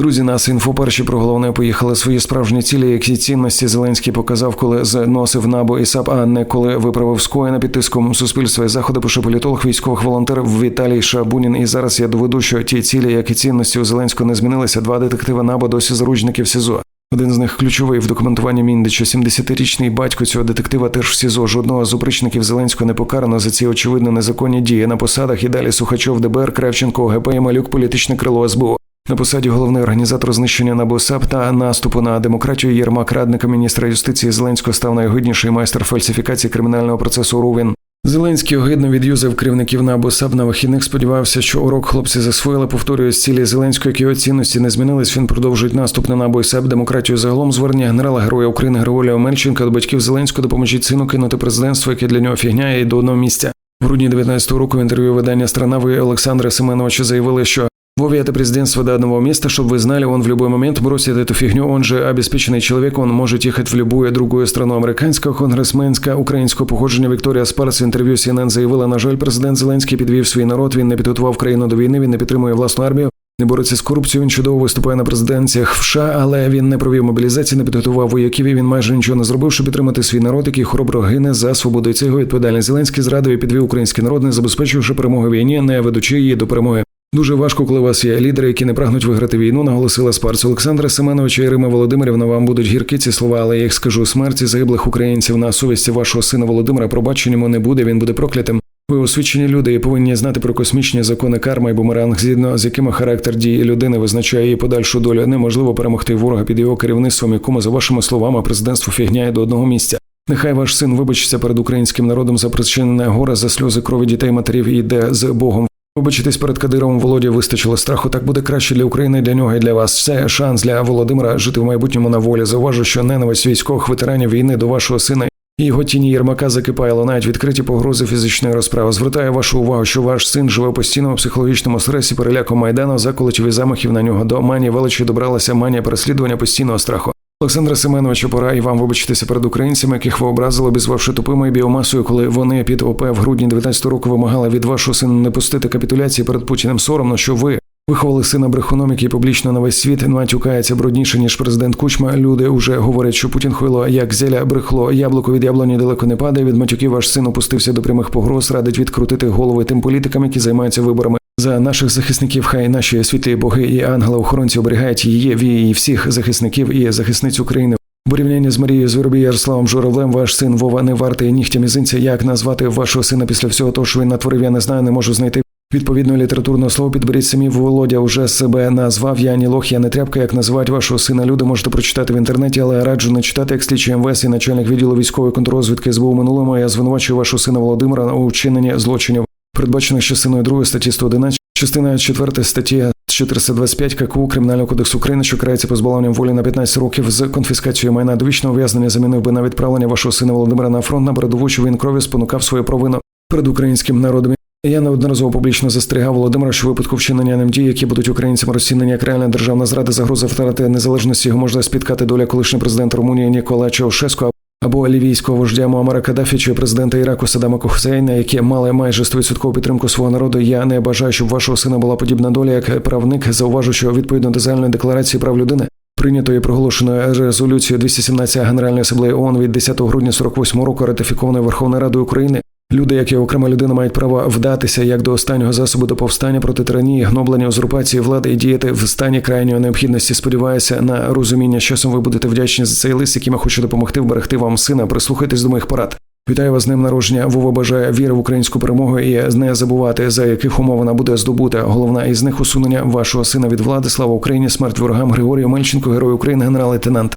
Друзі, нас інфо перші про головне поїхали свої справжні цілі, які цінності Зеленський показав, коли зносив набо і САП, а не коли виправив скоєна під тиском суспільства заходи. Пише політолог, військових волонтер Віталій Шабунін. І зараз я доведу, що ті цілі, як і цінності у Зеленського не змінилися. Два детективи набо досі заручники в СІЗО. Один з них ключовий в документуванні Міндича. 70-річний батько цього детектива теж в СІЗО. Жодного з опричників Зеленського не покарано за ці очевидно незаконні дії на посадах. І далі Сухачов, ДБР, Кравченко, ОГП і Малюк, політичне крило СБУ. На посаді головний організатор знищення НАБУ-САП та наступу на демократію Єрмак радника міністра юстиції Зеленського став найгидніший майстер фальсифікації кримінального процесу Рувін. Зеленський огидно від'юзав керівників НАБУ САП на вихідних. Сподівався, що урок хлопці засвоїли. Повторює з цілі Зеленського, які його цінності не змінились. Він продовжує наступ на НАБУ САП, демократію загалом. Звернення генерала Героя України Григорія Омельченка до батьків Зеленського допоможіть сину кинути президентство, яке для нього фігня і до одного місця. В грудні 19 року в інтерв'ю видання «Страна» ви Олександра Семеновича заявили, що Вове это президентство до одного места, чтобы вы знали, он в любой момент бросит эту фигню, он же обеспеченный человек, он может ехать в любую другую страну. Американська конгресменська українського походження Вікторія Спарс в інтерв'ю CNN заявила, на жаль, президент Зеленський підвів свій народ, він не підготував країну до війни, він не підтримує власну армію, не бореться з корупцією, він чудово виступає на президенціях в США, але він не провів мобілізації, не підготував вояків. і Він майже нічого не зробив, щоб підтримати свій народ, який хоробро гине за свободу. І Це його відповідальність. Зеленський зрадив і підвів український народ, не забезпечивши перемоги в війні, не ведучи її до перемоги. Дуже важко, коли у вас є лідери, які не прагнуть виграти війну, наголосила спарц Олександра Семеновича і Рима Володимирівна. Вам будуть гіркі ці слова, але я їх скажу смерті загиблих українців на совісті вашого сина Володимира. Пробачення йому не буде. Він буде проклятим. Ви освічені люди і повинні знати про космічні закони карма і бумеранг, згідно з якими характер дії людини визначає її подальшу долю. Неможливо перемогти ворога під його керівництвом, якому за вашими словами президентство фігняє до одного місця. Нехай ваш син вибачиться перед українським народом за причинене горе за сльози крові дітей матерів і йде з Богом. Вибачитись перед Кадировим Володі вистачило страху. Так буде краще для України, для нього і для вас. Це шанс для Володимира жити в майбутньому на волі. Зауважу, що ненависть військових ветеранів війни до вашого сина і його тіні Єрмака закипає, лунають відкриті погрози фізичної розправи. Звертаю вашу увагу, що ваш син живе у постійному психологічному стресі, переляку майдану, заколотів і замахів на нього до манії величі добралася манія переслідування постійного страху. Олександра Семеновича, пора і вам вибачитися перед українцями, яких ви образили, обізвавши тупими біомасою, коли вони під ОП в грудні 19 року вимагали від вашого сина не пустити капітуляції перед Путіним. Соромно, що ви виховали сина брехуном, який публічно на весь світ матюкається брудніше ніж президент Кучма. Люди вже говорять, що Путін хуйло, як зеля брехло, яблуко від яблуні далеко не падає. Від матюків ваш син опустився до прямих погроз, радить відкрутити голови тим політикам, які займаються виборами. За наших захисників, хай наші світлі боги і ангели-охоронці оберігають її вії всіх захисників і захисниць України. В порівнянні з Марією Звиробій Ярославом Журавлем, ваш син Вова не вартий нігтя мізинця. Як назвати вашого сина після всього того, що він натворив, я не знаю, не можу знайти. Відповідно літературного слова підберіть самі Володя вже себе назвав. Я ні лох, я не тряпка, як називають вашого сина. Люди можете прочитати в інтернеті, але раджу не читати як слідчий МВС і начальник відділу військової контррозвідки СБУ минулому. Я звинувачую вашого сина Володимира у вчиненні злочинів, передбачених частиною 2 статті 111, частина 4 статті 425 ККУ Кримінального кодексу України, що карається позбавленням волі на 15 років з конфіскацією майна довічного ув'язнення замінив би на відправлення вашого сина Володимира на фронт на передову, що він крові спонукав свою провину перед українським народом. Я неодноразово публічно застерігав Володимира, що випадку вчинення ним дій, які будуть українцям розцінені як реальна державна зрада, загроза втрати незалежності його можна спіткати доля колишнього президента Румунії Нікола Чаушеско або лівійського вождя Муамара Каддафі чи президента Іраку Садама Хусейна, які мали майже 100% підтримку свого народу. Я не бажаю, щоб вашого сина була подібна доля, як правник. Зауважу, що відповідно до загальної декларації прав людини. Прийнятої проголошеною резолюцією 217 Генеральної асамблеї ООН від 10 грудня 48 року ратифікованої Верховною Радою України Люди, як і окрема людина, мають право вдатися як до останнього засобу до повстання проти тиранії, гноблення, узурпації влади і діяти в стані крайньої необхідності. Сподіваюся на розуміння. Часом ви будете вдячні за цей лист, яким я хочу допомогти вберегти вам сина. Прислухайтесь до моїх порад. Вітаю вас з ним народження. Вова бажає віри в українську перемогу і не забувати за яких умов вона буде здобута. Головна із них усунення вашого сина від влади. Слава Україні! Смерть ворогам Григорію Мельченко, герой України, генерал-лейтенант.